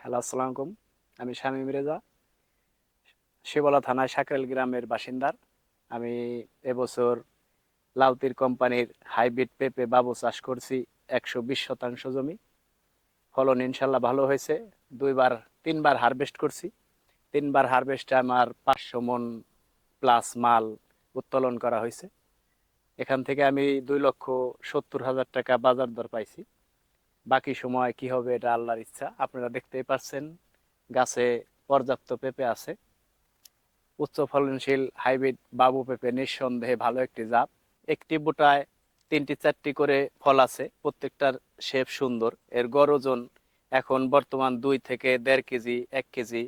Hello, আসসালামু আলাইকুম। আমি শামীম রেজা, শিবলা থানায় সাকরেল গ্রামের বাসিন্দার। আমি এবছর লাউতির কোম্পানির হাইব্রিড পেঁপে বাবু চাষ করছি, একশো বিশ শতাংশ জমি। ফলন ইনশাল্লাহ ভালো হয়েছে। দুইবার, তিনবার হারভেস্ট করছি। তিনবার হারভেস্টে আমার পাঁচশো মন প্লাস মাল উত্তোলন করা হয়েছে। এখান থেকে আমি দুই লক্ষ সত্তর হাজার টাকা বাজার দর পাইছি। বাকি সময় কি হবে এটা আল্লাহর ইচ্ছা। আপনারা দেখতেই পাচ্ছেন গাছে পর্যাপ্ত পেঁপে আছে। উচ্চ ফলনশীল হাইব্রিড বাবু পেঁপে নিঃসন্দেহে ভালো একটি জাত। একটি বুটায় তিনটি চারটি করে ফল আছে, প্রত্যেকটার শেপ সুন্দর। এর গড় ওজন এখন বর্তমান দুই থেকে দেড় কেজি, এক কেজি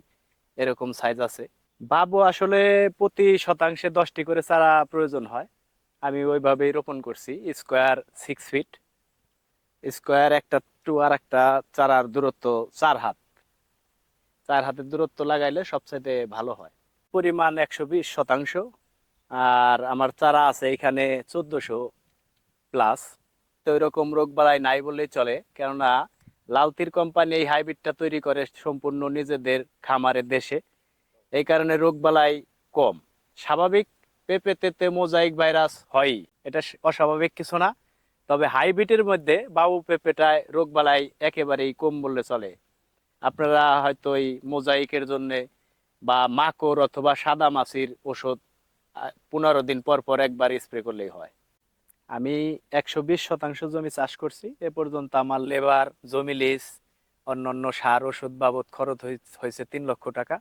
এরকম সাইজ আছে। বাবু আসলে প্রতি শতাংশে দশটি করে চারা প্রয়োজন হয়। আমি ওইভাবেই রোপণ করছি স্কোয়ার সিক্স ফিট স্কোয়ার একটা টু আর একটা চারার দূরত্ব চার হাত। চার হাতের দূরত্ব লাগাইলে সবচাইতে ভালো হয়। পরিমাণ একশো বিশ শতাংশ। আর আমার চারা আছে এখানে চোদ্দশো প্লাস। তো এরকম রোগ বালাই নাই বললেই চলে। কেননা লালতির কোম্পানি এই হাইব্রিডটা তৈরি করে সম্পূর্ণ নিজেদের খামারের দেশে। এই কারণে রোগ বালাই কম। স্বাভাবিক পেঁপেতে মোজাইক ভাইরাস হয়ই। এটা অস্বাভাবিক কিছু না। তবে হাইব্রিডের মধ্যে বাবু পেঁপেটায় রোগবালাই একেবারেই কম বললে চলে। আপনারা হয়তো এই মোজাইকের জন্যে বা মাকড় অথবা সাদা মাছির ওষুধ পনেরো দিন পর পর একবার স্প্রে করলেই হয়। আমি একশো বিশ শতাংশ জমি চাষ করছি, এ পর্যন্ত আমার লেবার, জমি লিজ, অন্যান্য সার ওষুধ বাবদ খরচ হয়েছে তিন লক্ষ টাকা।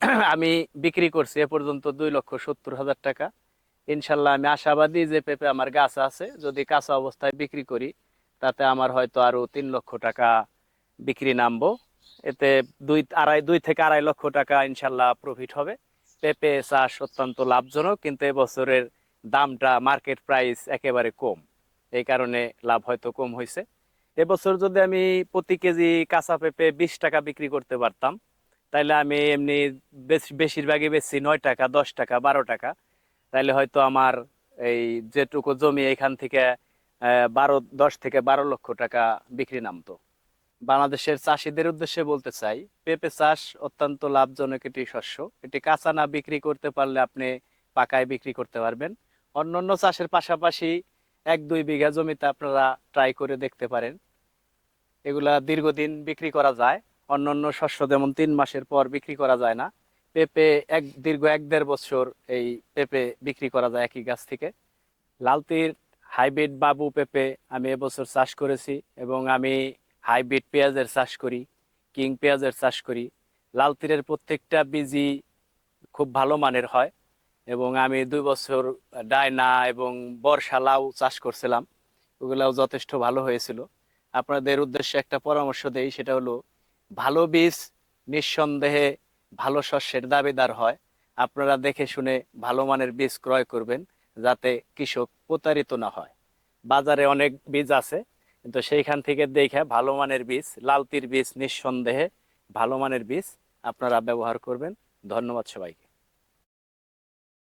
আমি বিক্রি করছি এ পর্যন্ত দুই লক্ষ সত্তর হাজার টাকা। ইনশাল্লাহ আমি আশাবাদী যে পেঁপে আমার গাছ আছে, যদি কাঁচা অবস্থায় বিক্রি করি, তাতে আমার হয়তো আরও তিন লক্ষ টাকা বিক্রি নামবো। এতে দুই, আড়াই, দুই থেকে আড়াই লক্ষ টাকা ইনশাল্লাহ প্রফিট হবে। পেঁপে চাষ অত্যন্ত লাভজনক, কিন্তু এবছরের দামটা মার্কেট প্রাইস একেবারে কম। এই কারণে লাভ হয়তো কম হয়েছে এবছর যদি আমি প্রতি কেজি কাঁচা পেঁপে বিশ টাকা বিক্রি করতে পারতাম তাহলে আমি এমনি বেশ- বেশিরভাগই বেশি নয় টাকা, দশ টাকা, বারো টাকা। তাহলে হয়তো আমার এই যেটুকু জমি এখান থেকে বারো, দশ থেকে বারো লক্ষ টাকা বিক্রি নামতো। বাংলাদেশের চাষিদের উদ্দেশ্যে বলতে চাই, পেঁপে চাষ অত্যন্ত লাভজনক একটি শস্য। এটি কাঁচা না বিক্রি করতে পারলে আপনি পাকায় বিক্রি করতে পারবেন। অন্যান্য চাষের পাশাপাশি এক, দুই বিঘা জমিতে আপনারা ট্রাই করে দেখতে পারেন। এগুলা দীর্ঘদিন বিক্রি করা যায়। অন্যান্য শস্য যেমন তিন মাসের পর বিক্রি করা যায় না। পেঁপে এক, দীর্ঘ এক দেড় বছর এই পেঁপে বিক্রি করা যায় একই গাছ থেকে। লালতির হাইব্রিড বাবু পেঁপে আমি এবছর চাষ করেছি এবং আমি হাইব্রিড পেঁয়াজের চাষ করি, কিং পেঁয়াজের চাষ করি। লাল তীরের প্রত্যেকটা বীজই খুব ভালো মানের হয় এবং আমি দুই বছর ডায়না এবং বর্ষা লাউ চাষ করছিলাম, ওগুলাও যথেষ্ট ভালো হয়েছিল। আপনাদের উদ্দেশ্যে একটা পরামর্শ দেই, সেটা হলো ভালো বীজ নিঃসন্দেহে ভালো শস্যের দাবিদার হয়, আপনারা দেখে শুনে ভালো মানের বীজ ক্রয় করবেন যাতে কৃষক প্রতারিত না হয়। বাজারে অনেক বীজ আছে, কিন্তু সেইখান থেকে দেখে ভালো মানের বীজ, লালতির বীজ নিঃসন্দেহে ভালো মানের বীজ আপনারা ব্যবহার করবেন। ধন্যবাদ সবাইকে।